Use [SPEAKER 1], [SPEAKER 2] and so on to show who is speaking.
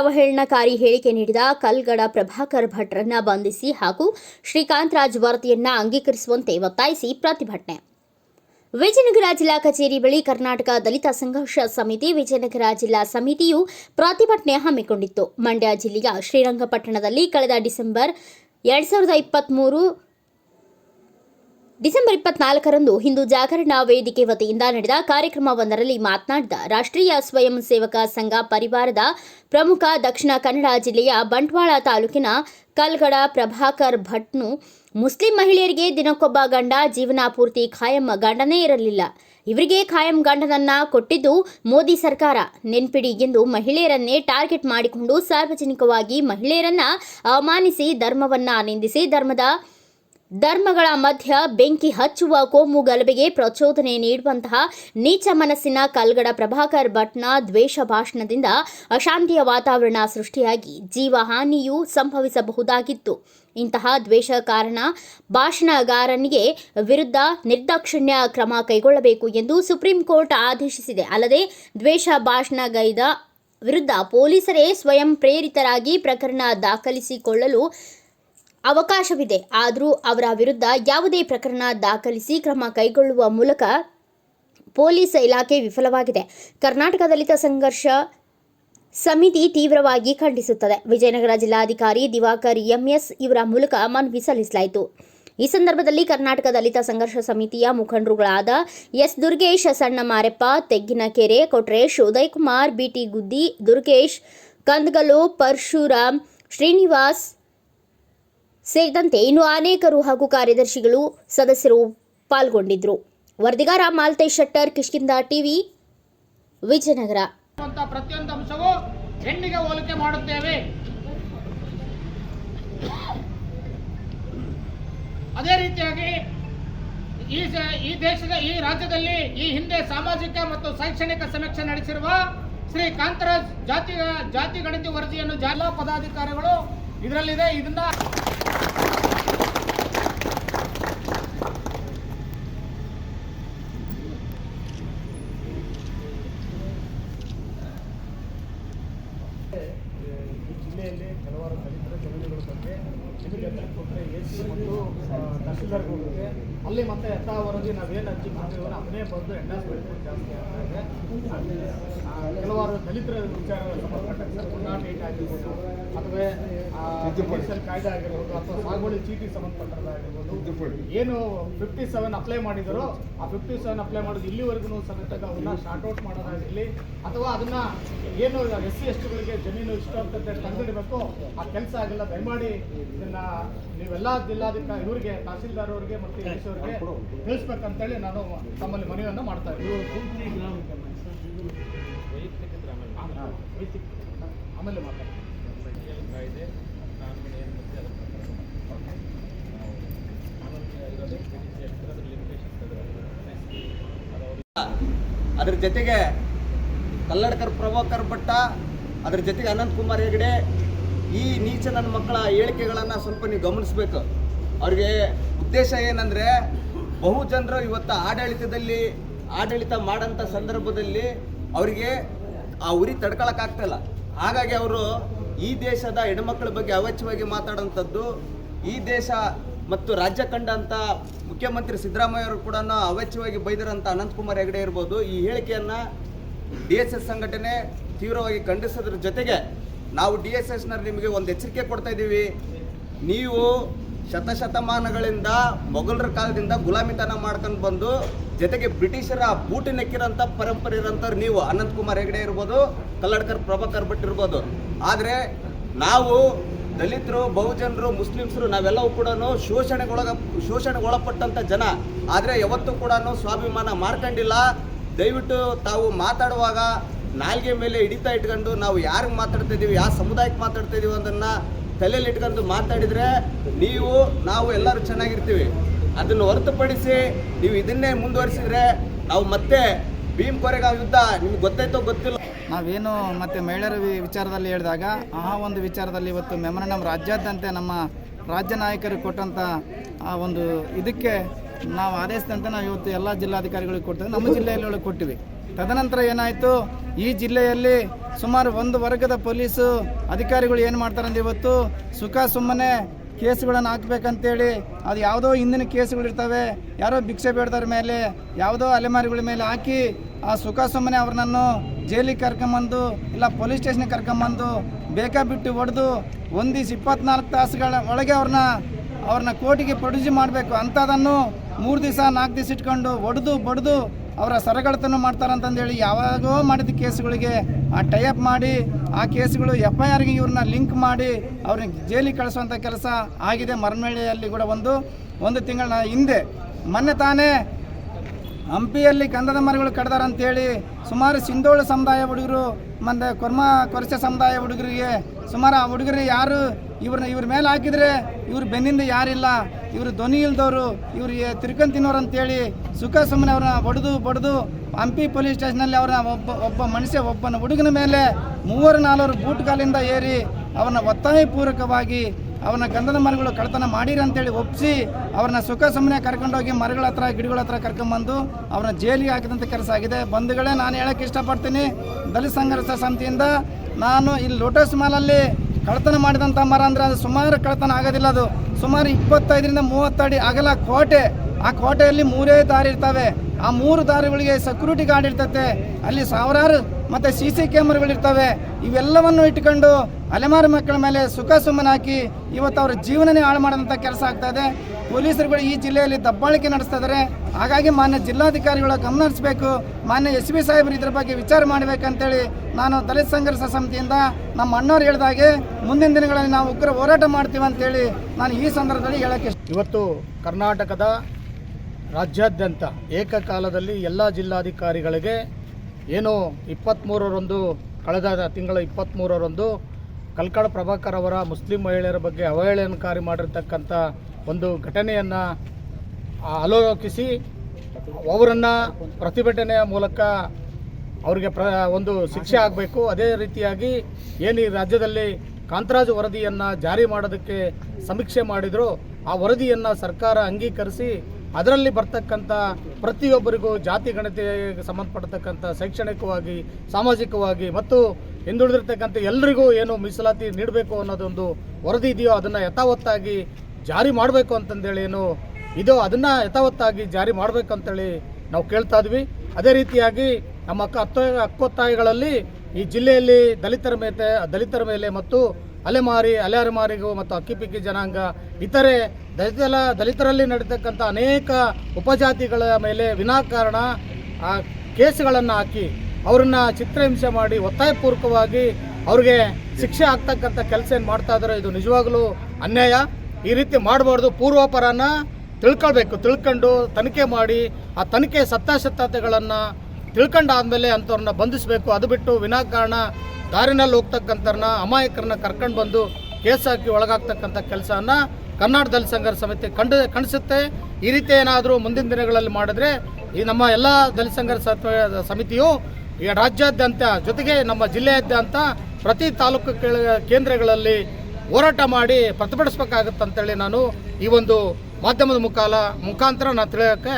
[SPEAKER 1] ಅವಹೇಳನಕಾರಿ ಹೇಳಿಕೆ ನೀಡಿದ ಕಲ್ಗಡ ಪ್ರಭಾಕರ್ ಭಟ್ರನ್ನ ಬಂಧಿಸಿ ಹಾಗೂ ಶ್ರೀಕಾಂತ್ ರಾಜ್ ವರದಿಯನ್ನ ಅಂಗೀಕರಿಸುವಂತೆ ಒತ್ತಾಯಿಸಿ ಪ್ರತಿಭಟನೆ. ವಿಜಯನಗರ ಜಿಲ್ಲಾ ಕಚೇರಿ ಬಳಿ ಕರ್ನಾಟಕ ದಲಿತ ಸಂಘರ್ಷ ಸಮಿತಿ, ವಿಜಯನಗರ ಜಿಲ್ಲಾ ಸಮಿತಿಯು ಪ್ರತಿಭಟನೆ ಹಮ್ಮಿಕೊಂಡಿತ್ತು. ಮಂಡ್ಯ ಜಿಲ್ಲೆಯ ಶ್ರೀರಂಗಪಟ್ಟಣದಲ್ಲಿ ಕಳೆದ ಡಿಸೆಂಬರ್ ಎರಡ್ ಸಾವಿರದ ಇಪ್ಪತ್ತ್ಮೂರು ಡಿಸೆಂಬರ್ ಇಪ್ಪತ್ನಾಲ್ಕರಂದು ಹಿಂದೂ ಜಾಗರಣ ವೇದಿಕೆ ವತಿಯಿಂದ ನಡೆದ ಕಾರ್ಯಕ್ರಮವೊಂದರಲ್ಲಿ ಮಾತನಾಡಿದ ರಾಷ್ಟ್ರೀಯ ಸ್ವಯಂ ಸೇವಕ ಸಂಘ ಪರಿವಾರದ ಪ್ರಮುಖ ದಕ್ಷಿಣ ಕನ್ನಡ ಜಿಲ್ಲೆಯ ಬಂಟ್ವಾಳ ತಾಲೂಕಿನ ಕಲ್ಗಡ ಪ್ರಭಾಕರ್ ಭಟ್ನು, ಮುಸ್ಲಿಂ ಮಹಿಳೆಯರಿಗೆ ದಿನಕ್ಕೊಬ್ಬ ಗಂಡ ಜೀವನ ಪೂರ್ತಿ ಖಾಯಂ ಗಂಡನೇ ಇರಲಿಲ್ಲ. ಇವರಿಗೆ ಖಾಯಂ ಗಂಡನನ್ನ ಕೊಟ್ಟಿದ್ದು ಮೋದಿ ಸರ್ಕಾರ. ನೆನ್ಪಿಡಿ ಎಂದು ಮಹಿಳೆಯರನ್ನೇ ಟಾರ್ಗೆಟ್ ಮಾಡಿಕೊಂಡು ಸಾರ್ವಜನಿಕವಾಗಿ ಮಹಿಳೆಯರನ್ನ ಅವಮಾನಿಸಿ, ಧರ್ಮವನ್ನ ನಿಂದಿಸಿ, ಧರ್ಮದ ಧರ್ಮಗಳ ಮಧ್ಯ ಬೆಂಕಿ ಹಚ್ಚುವ ಕೋಮು ಗಲಭೆಗೆ ಪ್ರಚೋದನೆ ನೀಡುವಂತಹ ನೀಚ ಮನಸ್ಸಿನ ಕಲ್ಗಡ ಪ್ರಭಾಕರ್ ಭಟ್ನ ದ್ವೇಷ ಭಾಷಣದಿಂದ ಅಶಾಂತಿಯ ವಾತಾವರಣ ಸೃಷ್ಟಿಯಾಗಿ ಜೀವಹಾನಿಯೂ ಸಂಭವಿಸಬಹುದಾಗಿತ್ತು. ಇಂತಹ ದ್ವೇಷ ಕಾರಣ ಭಾಷಣಗಾರನಿಗೆ ವಿರುದ್ಧ ನಿರ್ದಾಕ್ಷಿಣ್ಯ ಕ್ರಮ ಕೈಗೊಳ್ಳಬೇಕು ಎಂದು ಸುಪ್ರೀಂ ಕೋರ್ಟ್ ಆದೇಶಿಸಿದೆ. ಅಲ್ಲದೆ ದ್ವೇಷ ಭಾಷಣಗೈದ ವಿರುದ್ಧ ಪೊಲೀಸರೇ ಸ್ವಯಂ ಪ್ರೇರಿತರಾಗಿ ಪ್ರಕರಣ ದಾಖಲಿಸಿಕೊಳ್ಳಲು ಅವಕಾಶವಿದೆ. ಆದರೂ ಅವರ ವಿರುದ್ಧ ಯಾವುದೇ ಪ್ರಕರಣ ದಾಖಲಿಸಿ ಕ್ರಮ ಕೈಗೊಳ್ಳುವ ಮೂಲಕ ಪೊಲೀಸ್ ಇಲಾಖೆ ವಿಫಲವಾಗಿದೆ. ಕರ್ನಾಟಕ ದಲಿತ ಸಂಘರ್ಷ ಸಮಿತಿ ತೀವ್ರವಾಗಿ ಖಂಡಿಸುತ್ತದೆ. ವಿಜಯನಗರ ಜಿಲ್ಲಾಧಿಕಾರಿ ದಿವಾಕರ್ ಎಂಎಸ್ ಇವರ ಮೂಲಕ ಮನವಿ ಸಲ್ಲಿಸಲಾಯಿತು. ಈ ಸಂದರ್ಭದಲ್ಲಿ ಕರ್ನಾಟಕ ದಲಿತ ಸಂಘರ್ಷ ಸಮಿತಿಯ ಮುಖಂಡರುಗಳಾದ ಎಸ್ ದುರ್ಗೇಶ್ ಸಣ್ಣ ಮಾರೆಪ್ಪ ತೆಗ್ಗಿನಕೆರೆ, ಕೊಟ್ರೇಶ್, ಉದಯಕುಮಾರ್, ಬಿಟಿ ಗುದ್ದಿ, ದುರ್ಗೇಶ್ ಕಂದಗಲು ಪರಶುರಾಮ್, ಶ್ರೀನಿವಾಸ್ ಸೇರಿದಂತೆ ಇನ್ನು ಅನೇಕರು ಹಾಗೂ ಕಾರ್ಯದರ್ಶಿಗಳು ಸದಸ್ಯರು ಪಾಲ್ಗೊಂಡಿದ್ದರು. ವರದಿಗಾರ ಮಾಲ್ತೇಶ್ ಶೆಟ್ಟರ್ ಕಿಷ್ಕಿಂದ ಟಿವಿ, ವಿಜಯನಗರ.
[SPEAKER 2] ಪ್ರತಿಯೊಂದು ಅಂಶವೂ ಹೆಣ್ಣಿಗೆ ಹೋಲಿಕೆ ಮಾಡುತ್ತೇವೆ. ಅದೇ ರೀತಿಯಾಗಿ ಈ ಈ ದೇಶದ, ಈ ರಾಜ್ಯದಲ್ಲಿ ಈ ಹಿಂದೆ ಸಾಮಾಜಿಕ ಮತ್ತು ಶೈಕ್ಷಣಿಕ ಸಮೀಕ್ಷೆ ನಡೆಸಿರುವ ಶ್ರೀ ಕಾಂತರಾಜ್ ಜಾತಿ ಜಾತಿ ಗಣತಿ ವರದಿಯನ್ನು ಜಿಲ್ಲಾ ಪದಾಧಿಕಾರಿಗಳು ಇದರಲ್ಲಿದೆ. ಇದನ್ನ
[SPEAKER 3] ಈ ಜಿಲ್ಲೆಯಲ್ಲಿ ಕೆಲವಾರು ದಲಿತರ ಜಮೀನುಗಳ ಬಗ್ಗೆ ನಿಮಗೆ ಎತ್ತರ ಕೊಟ್ಟರೆ ಸಿ ಮತ್ತು ಅಲ್ಲಿ ಮತ್ತೆ ಯಥಾ ನಾವೇನು ಅರ್ಜಿ ಮಾಡ್ತೀವೋ ಅದನ್ನೇ ಬಂದು ಎಂಡಾಸ್ಮೆಂಟ್ ಜಾಸ್ತಿ ಆಗ್ತಾ ಇದೆ. ಕೆಲವಾರು ದಲಿತರ ವಿಚಾರ ಸಂಬಂಧಪಟ್ಟ ಪುನಃ ಡೇಟ್ ಆಗಿರ್ಬೋದು. ಅಥವಾ ಕಾಯ್ದೆ ಆಗಿರ್ಬೋದು, ಅಥವಾ ಸಾಗುವಳಿ ಚೀಟಿ ಸಂಬಂಧಪಟ್ಟದ್ದಾಗಿರ್ಬೋದು ಏನು ಫಿಫ್ಟಿ ಸೆವೆನ್ ಅಪ್ಲೈ ಮಾಡಿದರೋ, ಆ ಫಿಫ್ಟಿ ಸೆವೆನ್ ಅಪ್ಲೈ ಮಾಡೋದು ಇಲ್ಲಿವರೆಗೂ ಸಮೇತ ಅವನ್ನ ಶಾರ್ಟ್ ಔಟ್ ಮಾಡೋದಾಗಿರಲಿ ಅಥವಾ ಅದನ್ನ ಏನು ಎಸ್ ಸಿ, ಎಸ್ ಟಿಗಳಿಗೆ ಜಮೀನು ಇಷ್ಟ ಅಂತ ತಂದಿಡಬೇಕು, ಆ ಕೆಲಸ ಆಗಿಲ್ಲ, ದಯಮಾಡಿ ಇದನ್ನ ನೀವೆಲ್ಲ ಜಿಲ್ಲಾಧಿಕಾರಿ ಇವರಿಗೆ ತಹಸೀಲ್ದಾರ್ ಅವರಿಗೆ ಮತ್ತು ಎಸ್ ಅವರಿಗೆ ತಿಳಿಸ್ಬೇಕಂತೇಳಿ ನಾನು ತಮ್ಮಲ್ಲಿ ಮನವಿಯನ್ನು ಮಾಡ್ತಾ ಇದ್ದೀನಿ. ಆಮೇಲೆ ಮಾತಾಡ್ತೀನಿ
[SPEAKER 4] ಅದ್ರ ಜೊತೆಗೆ ಕಲ್ಲಡ್ಕರ್ ಪ್ರಭಾಕರ್ ಭಟ್ಟ ಅದ್ರ ಜೊತೆಗೆ ಅನಂತ್ ಕುಮಾರ್ ಹೆಗಡೆ ಈ ನೀಚ ನನ್ನ ಮಕ್ಕಳ ಹೇಳಿಕೆಗಳನ್ನು ಸ್ವಲ್ಪ ನೀವು ಗಮನಿಸಬೇಕು. ಅವ್ರಿಗೆ ಉದ್ದೇಶ ಏನಂದರೆ ಬಹು ಜನರು ಇವತ್ತು ಆಡಳಿತದಲ್ಲಿ, ಆಡಳಿತ ಮಾಡೋಂಥ ಸಂದರ್ಭದಲ್ಲಿ ಅವರಿಗೆ ಆ ಉರಿ ತಡ್ಕೊಳಕ್ಕಾಗ್ತಿಲ್ಲ ಹಾಗಾಗಿ ಅವರು ಈ ದೇಶದ ಹೆಣ್ಮಕ್ಳ ಬಗ್ಗೆ ಅವಾಚ್ಯವಾಗಿ ಮಾತಾಡೋಂಥದ್ದು ಈ ದೇಶ ಮತ್ತು ರಾಜ್ಯ ಕಂಡಂಥ ಮುಖ್ಯಮಂತ್ರಿ ಸಿದ್ದರಾಮಯ್ಯ ಅವರು ಕೂಡ ಅವಾಚ್ಯವಾಗಿ ಬೈದಿರೋಂಥ ಅನಂತಕುಮಾರ್ ಹೆಗಡೆ ಇರ್ಬೋದು. ಈ ಹೇಳಿಕೆಯನ್ನು ಡಿ ಎಸ್ ಎಸ್ ಸಂಘಟನೆ ತೀವ್ರವಾಗಿ ಖಂಡಿಸೋದ್ರ ಜೊತೆಗೆ ನಾವು ಡಿ ಎಸ್ ಎಸ್ನಲ್ಲಿ ನಿಮಗೆ ಒಂದು ಎಚ್ಚರಿಕೆ ಕೊಡ್ತಾ ಇದ್ದೀವಿ. ನೀವು ಶತಶತಮಾನಗಳಿಂದ ಮೊಘಲರ ಕಾಲದಿಂದ ಗುಲಾಮಿತನ ಮಾಡ್ಕೊಂಡು ಬಂದು, ಜೊತೆಗೆ ಬ್ರಿಟಿಷರ ಬೂಟಿ ನೆಕ್ಕಿರೋಂಥ ಪರಂಪರೆ ಇರೋಂಥವ್ರು ನೀವು. ಅನಂತಕುಮಾರ್ ಹೆಗಡೆ ಇರ್ಬೋದು, ಕಲ್ಲಡ್ಕರ್ ಪ್ರಭಾಕರ್ ಭಟ್ ಇರ್ಬೋದು. ಆದರೆ ನಾವು ದಲಿತರು, ಬಹುಜನರು, ಮುಸ್ಲಿಮ್ಸರು ನಾವೆಲ್ಲವೂ ಕೂಡ ಶೋಷಣೆಗೊಳಗ, ಶೋಷಣೆಗೊಳಪಟ್ಟಂಥ ಜನ. ಆದರೆ ಯಾವತ್ತೂ ಕೂಡ ಸ್ವಾಭಿಮಾನ ಮಾಡ್ಕೊಂಡಿಲ್ಲ. ದಯವಿಟ್ಟು ತಾವು ಮಾತಾಡುವಾಗ ನಾಲ್ಗೆ ಮೇಲೆ ಹಿಡಿತಾ ಇಟ್ಕೊಂಡು ನಾವು ಯಾರಿಗೆ ಮಾತಾಡ್ತಾ ಇದ್ದೀವಿ ಯಾವ ಸಮುದಾಯಕ್ಕೆ ಮಾತಾಡ್ತಾ ಇದ್ದೀವಿ ಅದನ್ನು ತಲೆಯಲ್ಲಿ ಇಟ್ಕೊಂಡು ಮಾತಾಡಿದರೆ ನೀವು, ನಾವು ಎಲ್ಲರೂ ಚೆನ್ನಾಗಿರ್ತೀವಿ. ಅದನ್ನು ಹೊರತುಪಡಿಸಿ ನೀವು ಇದನ್ನೇ ಮುಂದುವರಿಸಿದ್ರೆ ನಾವು ಮತ್ತೆ ಭೀಮ್ ಕೊರೆಗಾವ್ ಯುದ್ಧ ನಿಮ್ಗೆ ಗೊತ್ತಾಯ್ತೋ ಗೊತ್ತಿಲ್ಲ.
[SPEAKER 5] ನಾವೇನು ಮತ್ತು ಮಹಿಳೆಯರ ವಿಚಾರದಲ್ಲಿ ಹೇಳಿದಾಗ ಆ ಒಂದು ವಿಚಾರದಲ್ಲಿ ಇವತ್ತು ಮೆಮೊರಂಡಮ್ ರಾಜ್ಯಾದ್ಯಂತ ನಮ್ಮ ರಾಜ್ಯ ನಾಯಕರು ಕೊಟ್ಟಂಥ ಆ ಒಂದು ಇದಕ್ಕೆ ನಾವು ಆದೇಶದಂತೆ ನಾವು ಇವತ್ತು ಎಲ್ಲ ಜಿಲ್ಲಾಧಿಕಾರಿಗಳಿಗೆ ಕೊಡ್ತೇವೆ. ನಮ್ಮ ಜಿಲ್ಲೆಯಲ್ಲಿ ಕೊಟ್ಟಿವಿ. ತದನಂತರ ಏನಾಯಿತು? ಈ ಜಿಲ್ಲೆಯಲ್ಲಿ ಸುಮಾರು ಒಂದು ವರ್ಗದ ಪೊಲೀಸು ಅಧಿಕಾರಿಗಳು ಏನು ಮಾಡ್ತಾರಂದ್ರೆ ಇವತ್ತು ಸುಖ ಸುಮ್ಮನೆ ಕೇಸ್ಗಳನ್ನು ಹಾಕ್ಬೇಕಂತೇಳಿ ಅದು ಯಾವುದೋ ಹಿಂದಿನ ಕೇಸುಗಳಿರ್ತವೆ, ಯಾರೋ ಭಿಕ್ಷೆ ಬೇಡದವ್ರ ಮೇಲೆ, ಯಾವುದೋ ಅಲೆಮಾರಿಗಳ ಮೇಲೆ ಹಾಕಿ ಆ ಸುಖ ಸುಮ್ಮನೆ ಅವ್ರನ್ನನ್ನು ಜೈಲಿಗೆ ಕರ್ಕೊಂಬಂದು ಇಲ್ಲ ಪೊಲೀಸ್ ಸ್ಟೇಷನ್ಗೆ ಕರ್ಕೊಂಬಂದು ಬೇಕಾ ಬಿಟ್ಟು ಹೊಡೆದು ಒಂದು ದಿವ್ಸ ಇಪ್ಪತ್ನಾಲ್ಕು ತಾಸುಗಳ ಒಳಗೆ ಅವ್ರನ್ನ ಅವ್ರನ್ನ ಕೋರ್ಟಿಗೆ ಪ್ರೊಡ್ಯೂಸ್ ಮಾಡಬೇಕು ಅಂಥದ್ದನ್ನು ಮೂರು ದಿವಸ ನಾಲ್ಕು ದಿವಸ ಇಟ್ಕೊಂಡು ಒಡೆದು ಬಡ್ದು ಅವರ ಸರಗಳತನ ಮಾಡ್ತಾರಂತಂದೇಳಿ ಯಾವಾಗೋ ಮಾಡಿದ ಕೇಸುಗಳಿಗೆ ಆ ಟೈಅಪ್ ಮಾಡಿ, ಆ ಕೇಸುಗಳು ಎಫ್ ಐ ಆರ್ಗೆ ಇವ್ರನ್ನ ಲಿಂಕ್ ಮಾಡಿ ಅವ್ರನ್ನ ಜೈಲಿಗೆ ಕಳಿಸುವಂಥ ಕೆಲಸ ಆಗಿದೆ ಮರಮೇಳೆಯಲ್ಲಿ ಕೂಡ ಒಂದು ಒಂದು ತಿಂಗಳ ಹಿಂದೆ. ಮೊನ್ನೆ ತಾನೇ ಹಂಪಿಯಲ್ಲಿ ಗಂಧದ ಮರಗಳು ಕಡ್ದಾರ ಅಂತೇಳಿ ಸುಮಾರು ಸಿಂಧೋಳು ಸಮುದಾಯ ಹುಡುಗರು, ಮತ್ತು ಕೊರ್ಮ ಕೊರಚ ಸಮುದಾಯ ಹುಡುಗರಿಗೆ ಸುಮಾರು ಆ ಹುಡುಗರು ಯಾರು ಇವ್ರನ್ನ ಇವ್ರ ಮೇಲೆ ಹಾಕಿದರೆ ಇವ್ರ ಬೆನ್ನಿಂದ ಯಾರಿಲ್ಲ. ಇವರು ಧ್ವನಿ ಇಲ್ದವರು, ಇವರು ತಿರ್ಕೊಂಡ್ ತಿನ್ನೋರು ಅಂತೇಳಿ ಸುಖ ಸುಮ್ಮನೆ ಅವ್ರನ್ನ ಹೊಡೆದು ಬಡಿದು ಹಂಪಿ ಪೊಲೀಸ್ ಸ್ಟೇಷನಲ್ಲಿ ಅವ್ರನ್ನ ಒಬ್ಬ ಒಬ್ಬ ಮನುಷ್ಯ, ಒಬ್ಬನ ಹುಡುಗನ ಮೇಲೆ ಮೂವರು, ನಾಲ್ವರು ಬೂಟ್ ಕಾಲಿಂದ ಏರಿ ಅವನ ಒತ್ತಾಯಪೂರ್ವಕವಾಗಿ ಅವನ ಗಂಧದ ಮರಗಳು ಕಳ್ತನ ಮಾಡಿರಿ ಅಂತೇಳಿ ಒಪ್ಪಿಸಿ ಅವ್ರನ್ನ ಸುಖ ಸುಮ್ಮನೆ ಕರ್ಕೊಂಡೋಗಿ ಮರಗಳ ಹತ್ರ, ಗಿಡಗಳ ಹತ್ರ ಕರ್ಕೊಂಬಂದು ಅವ್ರನ್ನ ಜೈಲಿಗೆ ಹಾಕಿದಂಥ ಕೆಲಸ ಆಗಿದೆ ಬಂಧುಗಳೇ, ನಾನು ಹೇಳಕ್ಕೆ ಇಷ್ಟಪಡ್ತೀನಿ. ದಲಿತ ಸಂಘರ್ಷ ಸಮಿತಿಯಿಂದ ನಾನು ಇಲ್ಲಿ ಲೋಟಸ್ ಮಾಲಲ್ಲಿ ಕಳ್ತನ ಮಾಡಿದಂಥ ಮರ ಅಂದರೆ ಅದು ಸುಮಾರು ಕಳ್ತನ ಆಗೋದಿಲ್ಲ ಅದು. ಸುಮಾರು ಇಪ್ಪತ್ತೈದರಿಂದ ಮೂವತ್ತಡಿ ಅಗಲ ಕೋಟೆ. ಆ ಕೋಟೆಯಲ್ಲಿ ಮೂರೇ ದಾರಿ ಇರ್ತವೆ. ಆ ಮೂರು ದಾರಿಗಳಿಗೆ ಸೆಕ್ಯೂರಿಟಿ ಗಾರ್ಡ್ ಇರ್ತತೆ. ಅಲ್ಲಿ ಸಾವಿರಾರು ಮತ್ತು ಸಿ ಸಿ ಕ್ಯಾಮ್ರಾಗಳಿರ್ತವೆ ಇವೆಲ್ಲವನ್ನು ಇಟ್ಕೊಂಡು ಅಲೆಮಾರು ಮಕ್ಕಳ ಮೇಲೆ ಸುಖ ಸುಮ್ಮನೆ ಹಾಕಿ ಇವತ್ತು ಅವರ ಜೀವನನೇ ಹಾಳು ಮಾಡಿದಂಥ ಕೆಲಸ ಆಗ್ತಾ ಇದೆ. ಪೊಲೀಸರುಗಳು ಈ ಜಿಲ್ಲೆಯಲ್ಲಿ ದಬ್ಬಾಳಿಕೆ ನಡೆಸ್ತಾ ಇದ್ದಾರೆ ಹಾಗಾಗಿ ಮಾನ್ಯ ಜಿಲ್ಲಾಧಿಕಾರಿಗಳ ಗಮನ ಹರಿಸಬೇಕು. ಮಾನ್ಯ ಎಸ್ ಬಿ ಸಾಹೇಬರು ಇದ್ರ ಬಗ್ಗೆ ವಿಚಾರ ಮಾಡಬೇಕಂತೇಳಿ ನಾನು ದಲಿತ ಸಂಘರ್ಷ ಸಮಿತಿಯಿಂದ ನಮ್ಮ ಅಣ್ಣವ್ರು ಹೇಳಿದಾಗೆ ಮುಂದಿನ ದಿನಗಳಲ್ಲಿ ನಾವು ಉಗ್ರ ಹೋರಾಟ ಮಾಡ್ತೀವಿ ಅಂತೇಳಿ ನಾನು ಈ ಸಂದರ್ಭದಲ್ಲಿ ಹೇಳೋಕ್ಕೆ
[SPEAKER 3] ಇವತ್ತು ಕರ್ನಾಟಕದ ರಾಜ್ಯಾದ್ಯಂತ ಏಕಕಾಲದಲ್ಲಿ ಎಲ್ಲ ಜಿಲ್ಲಾಧಿಕಾರಿಗಳಿಗೆ ಏನು ಇಪ್ಪತ್ತ್ಮೂರರಂದು ಕಳೆದ ತಿಂಗಳ ಇಪ್ಪತ್ತ್ಮೂರರಂದು ಕಲ್ಕಡ ಪ್ರಭಾಕರ್ ಅವರ ಮುಸ್ಲಿಂ ಮಹಿಳೆಯರ ಬಗ್ಗೆ ಅವಹೇಳನಕಾರಿ ಮಾಡಿರ್ತಕ್ಕಂಥ ಒಂದು ಘಟನೆಯನ್ನು ಅಲೋಕಿಸಿ ಅವರನ್ನು ಪ್ರತಿಭಟನೆಯ ಮೂಲಕ ಅವರಿಗೆ ಪ್ರ, ಒಂದು ಶಿಕ್ಷೆ ಆಗಬೇಕು. ಅದೇ ರೀತಿಯಾಗಿ ಏನು ಈ ರಾಜ್ಯದಲ್ಲಿ ಕಾಂತರಾಜು ವರದಿಯನ್ನು ಜಾರಿ ಮಾಡೋದಕ್ಕೆ ಸಮೀಕ್ಷೆ ಮಾಡಿದರೂ, ಆ ವರದಿಯನ್ನು ಸರ್ಕಾರ ಅಂಗೀಕರಿಸಿ ಅದರಲ್ಲಿ ಬರ್ತಕ್ಕಂಥ ಪ್ರತಿಯೊಬ್ಬರಿಗೂ ಜಾತಿ ಗಣತಿಗೆ ಸಂಬಂಧಪಡ್ತಕ್ಕಂಥ ಶೈಕ್ಷಣಿಕವಾಗಿ, ಸಾಮಾಜಿಕವಾಗಿ ಮತ್ತು ಹಿಂದುಳಿದಿರ್ತಕ್ಕಂಥ ಎಲ್ರಿಗೂ ಏನು ಮೀಸಲಾತಿ ನೀಡಬೇಕು ಅನ್ನೋದೊಂದು ವರದಿ ಇದೆಯೋ ಅದನ್ನು ಯಥಾವತ್ತಾಗಿ ಜಾರಿ ಮಾಡಬೇಕು ಅಂತಂದೇಳಿ ಏನು ಇದೋ ಅದನ್ನು ಯಥಾವತ್ತಾಗಿ ಜಾರಿ ಮಾಡಬೇಕು ಅಂತೇಳಿ ನಾವು ಕೇಳ್ತಾ ಇದ್ವಿ. ಅದೇ ರೀತಿಯಾಗಿ ನಮ್ಮ ಅಕ್ಕ ಅಕ್ಕೊತ್ತಾಯಿಗಳಲ್ಲಿ ಈ ಜಿಲ್ಲೆಯಲ್ಲಿ ದಲಿತರ ಮೇಲೆ ದಲಿತರ ಮೇಲೆ ಮತ್ತು ಅಲೆಮಾರಿ ಅಲೆಮಾರಿಗೂ ಮತ್ತು ಅಕ್ಕಿಪಿಕ್ಕಿ ಜನಾಂಗ, ಇತರೆ ದಲಿತಲ, ದಲಿತರಲ್ಲಿ ನಡೀತಕ್ಕಂಥ ಅನೇಕ ಉಪಜಾತಿಗಳ ಮೇಲೆ ವಿನಾಕಾರಣ, ಆ, ಕೇಸುಗಳನ್ನು ಹಾಕಿ ಅವ್ರನ್ನ ಚಿತ್ರಹಿಂಸೆ ಮಾಡಿ ಒತ್ತಾಯಪೂರ್ವಕವಾಗಿ ಅವ್ರಿಗೆ ಶಿಕ್ಷೆ ಆಗ್ತಕ್ಕಂಥ ಕೆಲಸ ಏನು ಮಾಡ್ತಾ ಇದ್ದಾರೆ ಇದು ನಿಜವಾಗಲೂ ಅನ್ಯಾಯ. ಈ ರೀತಿ ಮಾಡಬಾರ್ದು, ಪೂರ್ವಾಪರನ ತಿಳ್ಕೊಳ್ಬೇಕು, ತಿಳ್ಕೊಂಡು ತನಿಖೆ ಮಾಡಿ ಆ ತನಿಖೆ ಸತ್ಯಾಸತ್ಯತೆಗಳನ್ನು ತಿಳ್ಕೊಂಡಾದ್ಮೇಲೆ ಅಂಥವ್ರನ್ನ ಬಂಧಿಸಬೇಕು, ಅದು ಬಿಟ್ಟು ವಿನಾಕಾರಣ ದಾರಿನಲ್ಲಿ ಹೋಗ್ತಕ್ಕಂಥವ್ರನ್ನ ಅಮಾಯಕರನ್ನ ಕರ್ಕೊಂಡು ಬಂದು ಕೇಸ್ ಹಾಕಿ ಒಳಗಾಗ್ತಕ್ಕಂಥ ಕೆಲಸನ ಕರ್ನಾಟಕ ದಲಿತ ಸಂಘರ್ಷ ಸಮಿತಿ ಕಂಡು, ಕಣಿಸುತ್ತೆ. ಈ ರೀತಿ ಏನಾದರೂ ಮುಂದಿನ ದಿನಗಳಲ್ಲಿ ಮಾಡಿದ್ರೆ ಈ ನಮ್ಮ ಎಲ್ಲ ದಲಿತ ಸಂಘರ್ಷ ಸಮಿತಿಯು ಈ ರಾಜ್ಯಾದ್ಯಂತ ಜೊತೆಗೆ ನಮ್ಮ ಜಿಲ್ಲೆಯಾದ್ಯಂತ ಪ್ರತಿ ತಾಲೂಕು ಕೇಂದ್ರಗಳಲ್ಲಿ ಹೋರಾಟ ಮಾಡಿ ಪ್ರತಿಭಟಿಸ್ಬೇಕಾಗತ್ತಂತೇಳಿ ನಾನು ಈ ಒಂದು ಮಾಧ್ಯಮದ ಮುಖಾಲ ಮುಖಾಂತರ ನಾನು ತಿಳಿಯೋಕ್ಕೆ